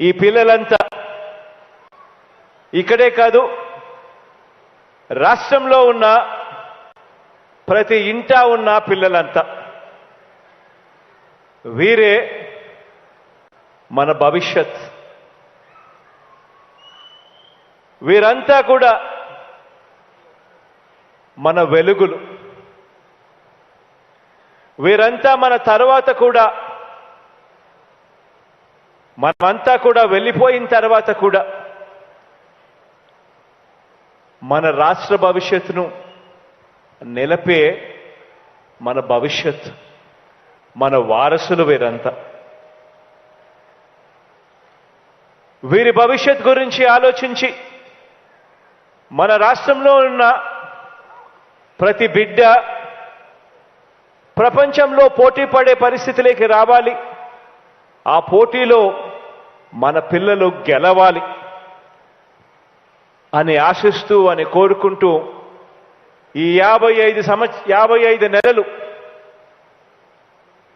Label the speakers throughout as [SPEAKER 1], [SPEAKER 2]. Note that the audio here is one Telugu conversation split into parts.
[SPEAKER 1] ఈ పిల్లలంతా ఇక్కడే కాదు రాష్ట్రంలో ఉన్న ప్రతి ఇంటా ఉన్న పిల్లలంతా. వీరే మన భవిష్యత్. వీరంతా కూడా మన వెలుగులు. వీరంతా మన తర్వాత కూడా మనమంతా కూడా వెళ్ళిపోయిన తర్వాత కూడా మన రాష్ట్ర భవిష్యత్తును నిలపే మన భవిష్యత్ మన వారసులు వీరంతా. వీరి భవిష్యత్ గురించి ఆలోచించి మన రాష్ట్రంలో ఉన్న ప్రతి బిడ్డ ప్రపంచంలో పోటీ పడే పరిస్థితిలోకి రావాలి. ఆ పోటీలో మన పిల్లలు గెలవాలి అని ఆశిస్తూ అని కోరుకుంటూ ఈ యాభై ఐదు సంవత్స యాభై ఐదు నెలలు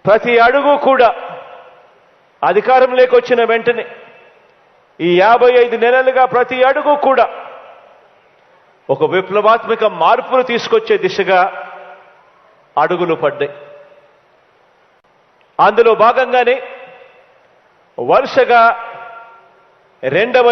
[SPEAKER 1] ప్రతి అడుగు కూడా అధికారంలోకి వచ్చిన వెంటనే ఈ యాభై ఐదు నెలలుగా ప్రతి అడుగు కూడా ఒక విప్లవాత్మక మార్పులు తీసుకొచ్చే దిశగా అడుగులు పడ్డాయి. అందులో భాగంగానే వరుసగా రెండవ